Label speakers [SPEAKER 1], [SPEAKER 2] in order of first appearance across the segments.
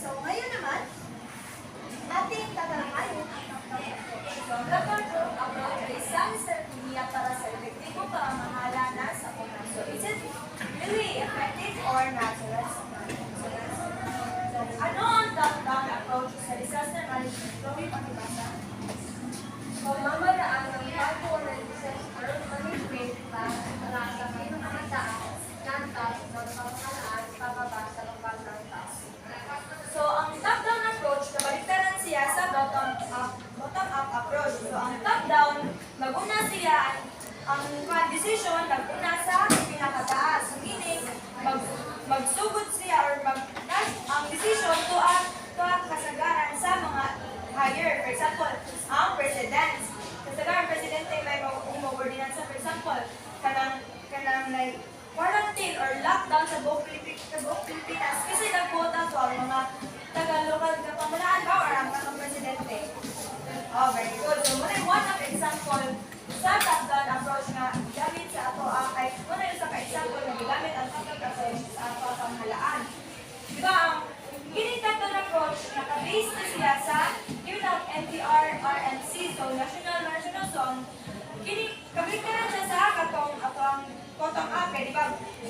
[SPEAKER 1] So, ngayon naman, ating tatalakayin ang Governor so,
[SPEAKER 2] about the isang strategiya para sa epektibo pamahala na sa kuna. So, is it really effective or natural? So,
[SPEAKER 1] ano ang top-down approach sa disaster management? Chloe, pakibasa. Pamamaraan ng pagkuhan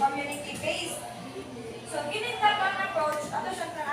[SPEAKER 1] di ba? Community based. So kini tapang approach ato siyang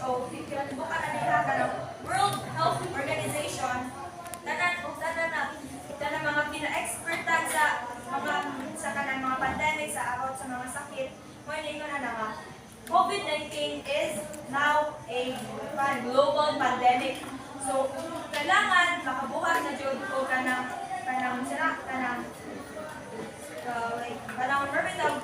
[SPEAKER 1] WHO, kinabukan na nila ka ng World Health Organization, o tanan na tanan mga pina-expertan sa mga sa kanang mga pandemic sa about sa mga sakit, mo ingon na nga COVID-19 is now a global pandemic. So, kailangan makabuhat na jud ko kanang kanang sila kanang uh, kanang permitang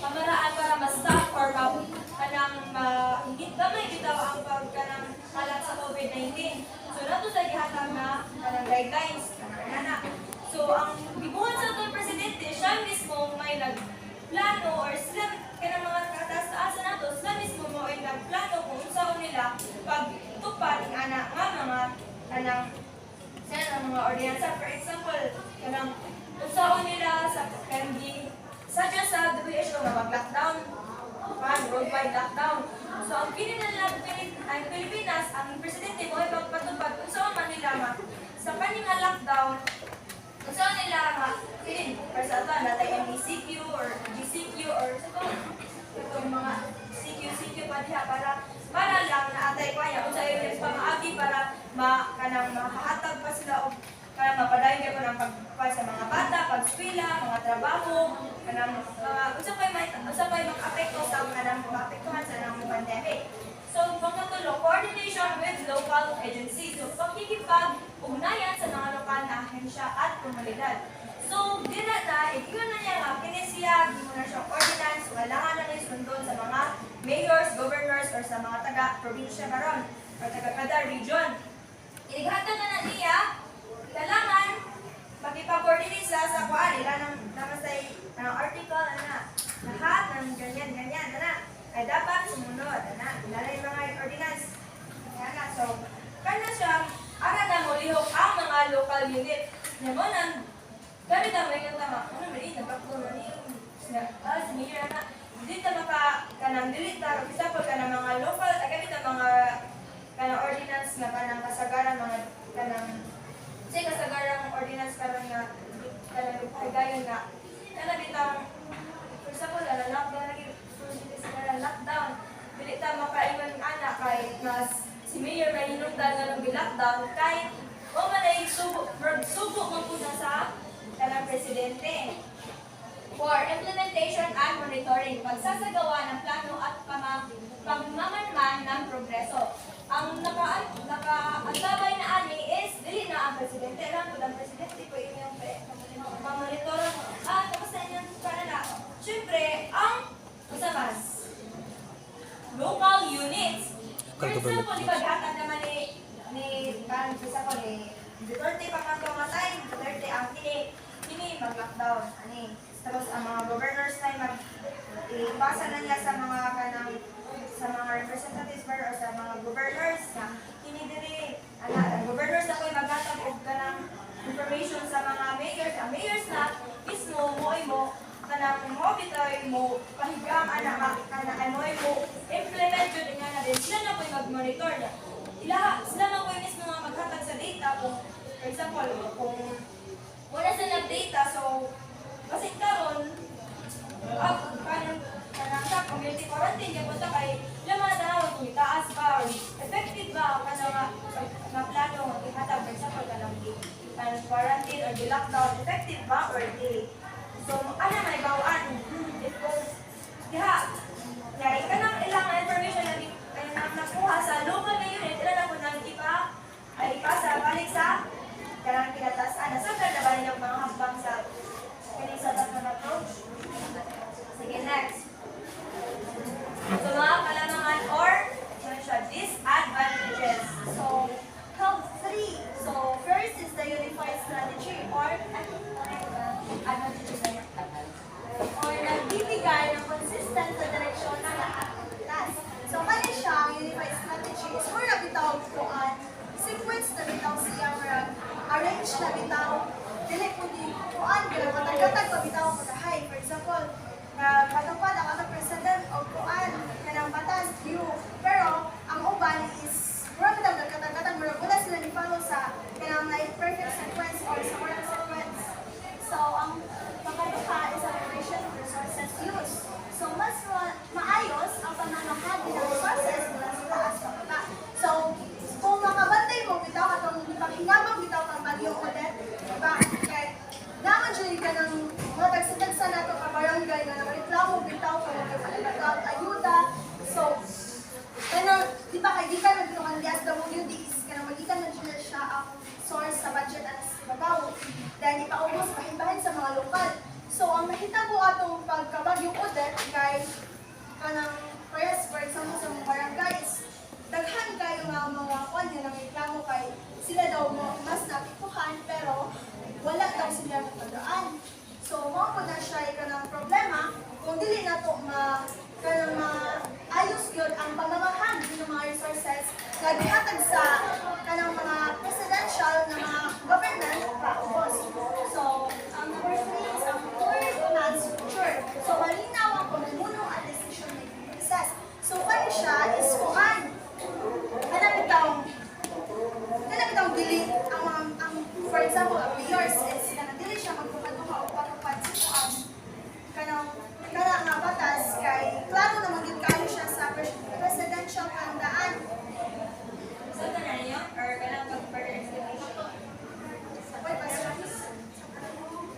[SPEAKER 1] pamaraan para ma-stop or kanang higit gamay bitaw ang pag kanang kalat sa COVID-19. So nato sa gihatag na kanang guidelines kanang ana. So ang gibuhat sa atong presidente siya mismo may nagplano or sila kanang mga kataas-taas nato sila mismo mo ay nagplano kung unsaon nila pag tupad ang ana nga mga kanang sa ang mga ordinansa. For example, kanang unsaon nila sa kanang sadya sa WHO nga mag-lockdown pan worldwide lockdown. So ang kini na lang Pilip- ang Pilipinas, ang presidente mo ay magpatupad kung saan man nila nga sa kaning nga lockdown kung saan nila nga kini para sa ito natay MECQ or GCQ or sa ito itong mga CQ CQ pa diha para para lang na atay kaya kung sa iyo pamaagi para ma kanang makahatag pa sila og kanang mapadayon kayo ng pagpa sa mga bata, pagskwela, mga trabaho, kanang mga unsa pay may unsa pay mag-apekto sa kanang maapektuhan sa nang pandemic. So, pagkatulo, coordination with local agencies. So, pagkikipag-ugnayan sa mga lokal na ahensya at komunidad. So, dila na, ikiwan na niya nga, kini siya, di mo na siya ordinance, kailangan na niya sundon sa mga mayors, governors, or sa mga taga-probinsya karon or taga-kada region. Inighatan na na niya, kailangan makipag-coordinate sa kuan nila ng naman sa ng article na lahat ng ganyan ganyan na ay dapat sumunod na nalay mga ordinance. Na so kana siya ara na mo lihok ang mga local unit. Nya mo nang gamit ang mga tama ano mali nagpapuro ni ah sinira na dito maka kanang dili ta bisa pag kanang mga local gamit ang mga kanang ordinance nga kanang kasagaran mga kanang kasi kasagarang ordinance karon nga kanang kagayon nga kana for example ala lockdown lagi sa lockdown dili ta makaingon ana kay mas si mayor may hinungdan nga nung lockdown kay o man ay subo subo man na sa kanang presidente for implementation and monitoring, pagsasagawa ng plano at pama- ng progreso. Ang naka nakaantabay na ani dili na ang presidente lang po ang presidente po yun yung pre- mamonitor ah tapos na yun para na syempre ang usamas local units. For example di ba gihatag naman ni ni parang isa ko ni Duterte pa mga time Duterte ang kini kini mag-lockdown. Ani tapos ang mga governors na mag ipasa na niya sa mga kanang
[SPEAKER 2] lokal. So, ang mahitabo atong pagkabagyong Odette kay kanang press, for example, sa mga barangay is daghan kayo nga mga kwan nga nang reklamo kay sila daw mo mas napikuhan pero wala daw sila matandaan. So, mo po na siya ka ng problema kung dili na to ma kanang maayos yun ang pamamahan ng mga resources nga gihatag sa kanang mga presidential na mga government. So, ang number three is ang poor command structure. So, malinaw ang pamumuno at decision making process. So, kani siya is kuhan. Hanap itong Kaya kitang dili ang ang, ang for example ang mayors is kana dili siya magpapatuha o patupad sa kuan kanang kana nga batas kay klaro naman gid kayo siya sa pres- presidential handaan
[SPEAKER 1] So, ito na ninyo? Or kailangan pag-further explanation?
[SPEAKER 2] Wait, pa siya.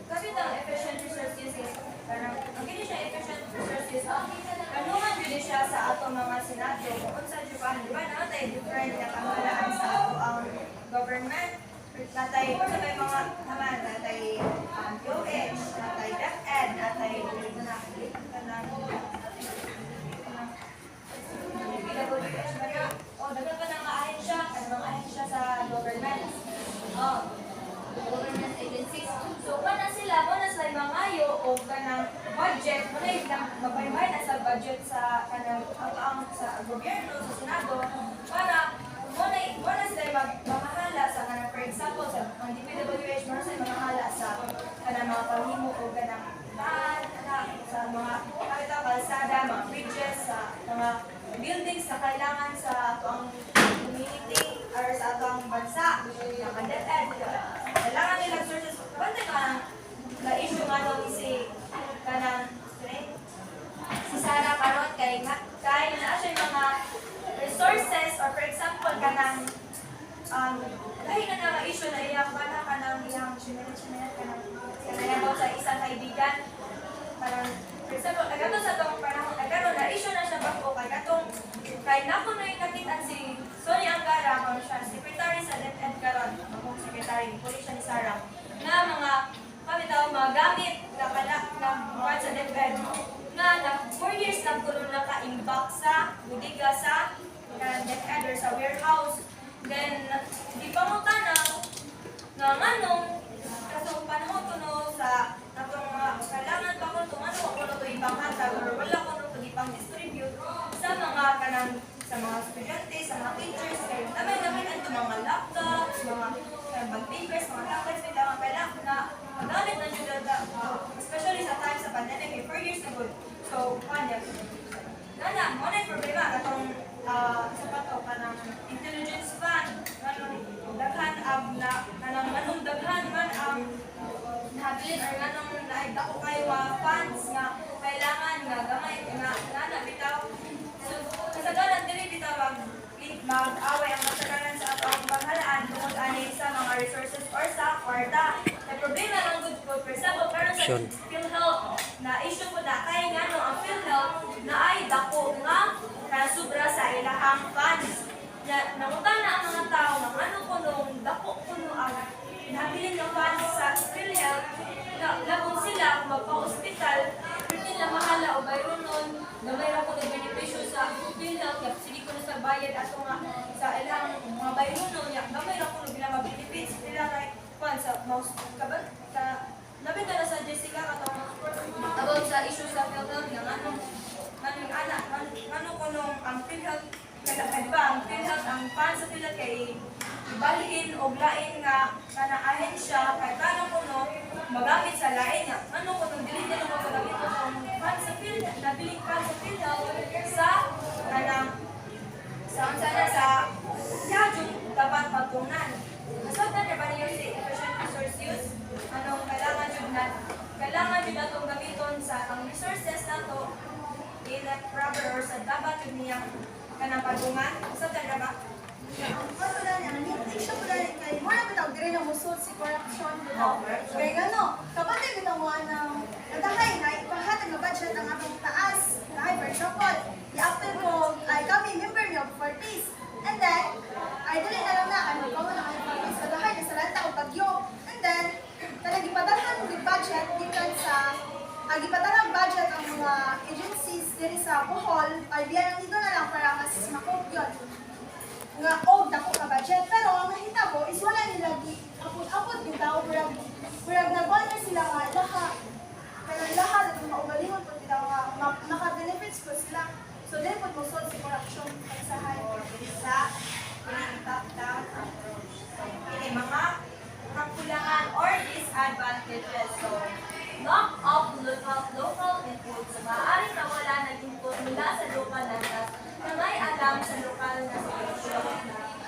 [SPEAKER 1] Kasi ito, efficient resource use is, parang, ang gini siya efficient resource use, ang kanungan gini siya sa ato mga senado, kung unsa di ba, di ba, na tayo different na kamahalaan sa ato ang government, natay, sa may mga, naman, natay, um, UH, natay DepEd, natay, na, PWH ba yun? O, dagan ka nang ahensya, ano mga ahensya sa government. Oh, government agencies. So, kana sila, muna sila mangayo o kanang budget, muna lang mabaybay na sa budget sa kanang ang, sa gobyerno, sa senado, para muna, muna sila mamahala sa kanang, for example, sa ang DPWH, muna sila mamahala sa kanang mga pahimo o kanang kanang sa mga kapita, kalsada, mga bridges, sa mga buildings na kailangan sa ato ang community or sa ato ang bansa, mga DepEd, kailangan nila sources. Bante ka na issue nga daw si kanang si Sarah karon kay kay naa siya mga resources or for example kanang um dahil na nga issue na iyang bala kanang iyang chinelet chinelet kanang kanang about sa isang kaibigan. Parang for example kagato sa tong panahon nagkaroon na issue na siya bako kay katong kay nako na yung kakitan si Sonia Angara mao siya secretary sa DepEd karon secretary pulis siya ni Sarah nga mga kami tao mga gamit na kala na mga sa DepEd nga na 4 years na kulon na ka-imbak sa budiga sa uh, or sa warehouse. Then di pa mo tanaw nga manong kasong panahon to no sa atong mga kailangan pa ko tumano ako no to ibang hatag or wala ko no to ibang distribute sa mga kanang sa mga estudyante, sa mga teachers, kaya naman naman ang mga laptops, mga uh, bag papers, mga tablets, may mga kailangan na magamit na nyo dada, especially sa time sa pandemic, may 4 years na good. So, kanya, Nana, mo na yung problema katong ah, sa pato kanang intelligence fund kanang daghan ab na kanang manong daghan man ang nabilin or kanang naib ako kayo mga funds nga kailangan nga gamay nga nana bitaw so kasagaran dili bitaw mag mag-away ang kasagaran sa ato ang panghalaan tungod ani sa mga resources or sa kwarta. May problema lang good po. For PhilHealth na issue po na kaya nga no, ang PhilHealth na ay dako nga na sobra sa ilahang funds. Na, nangutan na ang mga tao ng ano ko nung dako ko nung ang nabilin ng funds sa PhilHealth na labong sila magpa-hospital na mahala o bayron nun na mayroon ko ng benepisyo sa PhilHealth kaya sige ko na sa bayad ato nga sa ilang mga bayron nun na mayroon ko ng bilang benefits nila kay kwan sa mouse kaban baliin o lain nga kana ahensya kay kano ko no magamit sa lain nga ano ko nung dili na mo magamit ko ang fan sa field nabiling fan sa field sa kanang sa unsa na sa yajud dapat pagtunan Nasabtan na ba niyo si efficient resource use? Anong kailangan jud na kailangan jud natong gamiton sa ang resources nato in a proper or sa dapat jud niya kanang pagtungan. Nasabtan na ba?
[SPEAKER 2] Ang pala niya, hindi siya pala niya kay mo na bitaw dire na musod si corruption bitaw. Kaya gano, kapag ay bitaw mo ng natahay na ipahatag na budget ang atong taas. Ay, for example, i-after ko, ay kami member niyo for peace. And then, ay dili na lang na, ay magkawa na kami for peace. Kadahay na sa lanta o bagyo. And then, talagang ipadalhan mo yung budget gikan sa ang ipadalhan budget ang mga sa Bohol ay biyan dito na lang para mas makop yun nga og dako ka budget pero ang nakita ko is wala nila gi apod-apod yung tao murag murag nagwan na sila nga laha pero laha kung maugalingon po sila nga ma- maka-benefits po sila so din po mo si corruption sa high
[SPEAKER 1] Isa, top down Ini mga kakulangan or disadvantages. So, knock off local, local input. So, maaaring input mula sa local landas na may alam sa lokal na sitwasyon.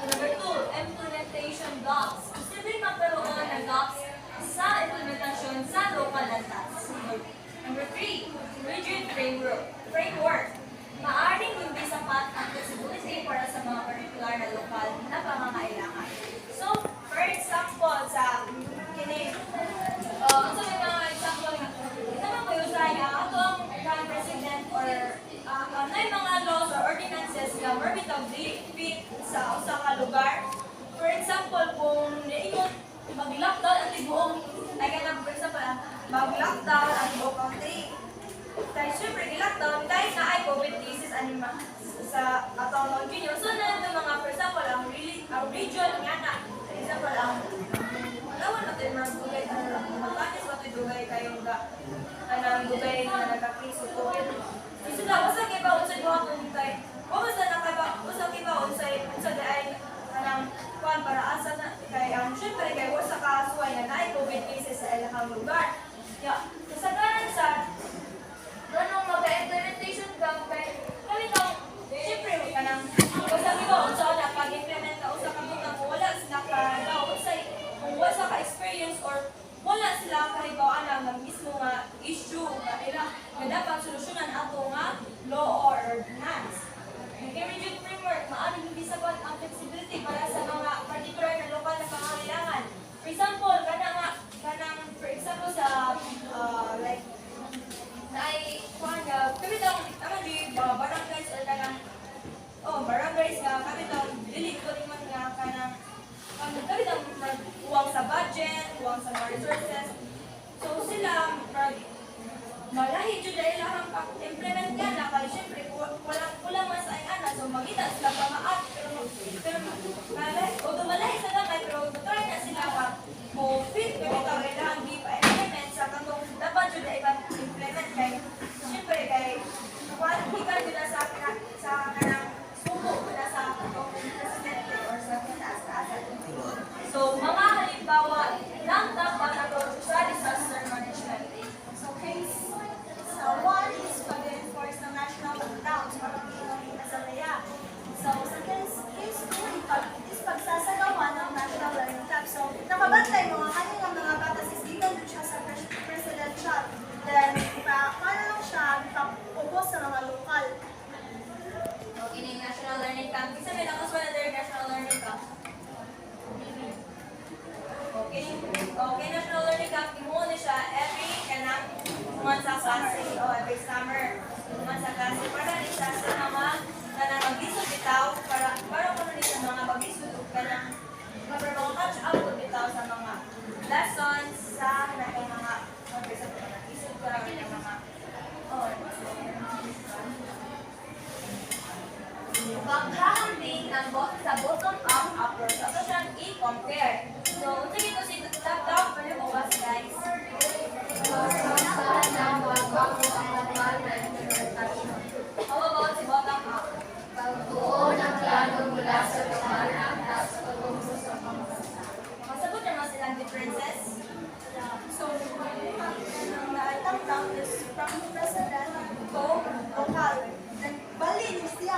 [SPEAKER 1] Number two, implementation gaps. Posibleng magkaroon ng gaps sa implementasyon sa local landas. Number three, rigid framework. Framework. Maaring hindi sapat ang flexibility para sa mga particular na lokal na pangangailangan. So, for example, sa kini, uh, sa mga example nga, ito mga kuyusay nga, ato ang prime president or uh, uh, may mga laws or ordinances nga where bitang di fit sa usa ka lugar. For example, kung niingon mag-lockdown ang tibuong, ay ganang, for example, mag-lockdown ang tibuong country. Dahil syempre, i-lockdown dahil na ay COVID cases ani ma sa atong Junior. So, na ito mga, for example, ang, ang region nga na, for example, ang Alawan natin mga dugay na magpanis ba ito dugay kayong ga kanang dugay na nagka-case of COVID. Kasi na, wasa kay ba unsay duha kung kay o basta nakaba usa kay ba unsay unsa ay kanang kuan para asa na? Kay ang syempre kay wasa ka suway na naay COVID cases sa ilahang lugar. Ya, kasagaran sa ganong mag-implementation ka kay kami tong syempre ka nang basta kita unsa na? Pag-implement ka usa ka butang wala sila ka unsay kung wala sa ka experience or wala sila kahibawaan na ng mismo nga issue nga nila nga dapat solusyonan ato nga law or ordinance. Ang rigid framework, maaaring hindi sapat ang flexibility para sa mga particular na lokal na pangangailangan. For example, kana lessons sa hanapin mga mag-isip ko na isip ko mga oh, Paghahanding ng bot sa bottom-up approach, ito siyang i-compare. So, sige ko si Dr. Pwede ko ba guys? Paghahanding ng How about si bottom-up? Pagbuo ng plano
[SPEAKER 3] mula sa
[SPEAKER 1] President Bo Ocala. Nagbalinis siya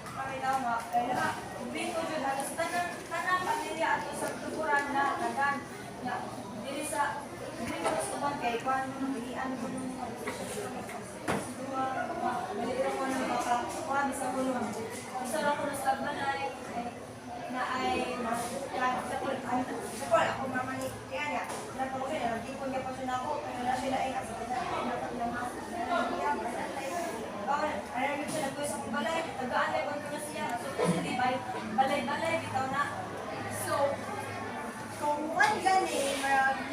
[SPEAKER 1] Pakinawa, kaya bito yun halos tanang tanang pamilya ato sa tukuran na na dili sa dili ko sa bang kay kwan bilian ko nung duwa ko nang maka kwan sa kulong sa ra ko na ay mas sa kulong ano, sa kulong ako mamani kaya na na ko na di ko niya pa sunako kaya na eh, sila ay pagkaanay ko na siya. So, kasi balay-balay, bitaw na. So, kung one gani,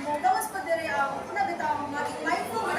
[SPEAKER 1] mo gawas pa diri ang una bitaw, maging mindful,